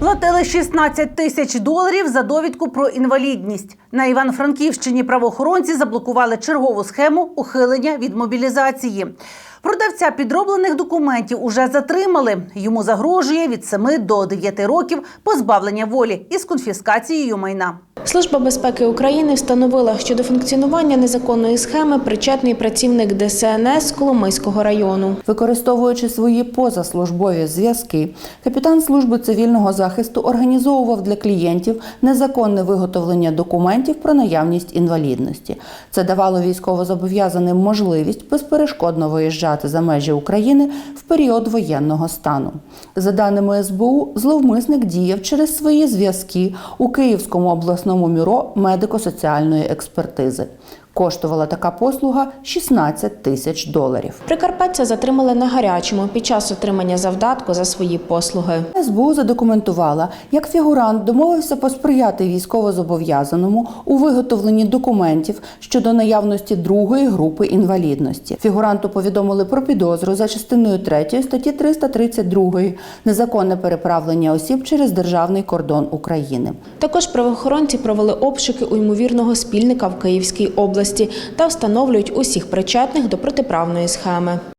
Платили 16 тисяч доларів за довідку про інвалідність. На Івано-Франківщині правоохоронці заблокували чергову схему ухилення від мобілізації. Продавця підроблених документів уже затримали. Йому загрожує від 7 до 9 років позбавлення волі із конфіскацією майна. Служба безпеки України встановила, що до функціонування незаконної схеми причетний працівник ДСНС Коломийського району. Використовуючи свої позаслужбові зв'язки, капітан служби цивільного захисту організовував для клієнтів незаконне виготовлення документів про наявність інвалідності. Це давало військовозобов'язаним можливість безперешкодно виїжджати за межі України в період воєнного стану. За даними СБУ, зловмисник діяв через свої зв'язки у Київському обласному бюро медико-соціальної експертизи. Коштувала така послуга 16 тисяч доларів. Прикарпаття затримали на гарячому під час отримання завдатку за свої послуги. СБУ задокументувала, як фігурант домовився посприяти військовозобов'язаному у виготовленні документів щодо наявності другої групи інвалідності. Фігуранту повідомили про підозру за частиною 3 статті 332 незаконне переправлення осіб через державний кордон України. Також правоохоронці провели обшуки у ймовірного спільника в Київській області та встановлюють усіх причетних до протиправної схеми.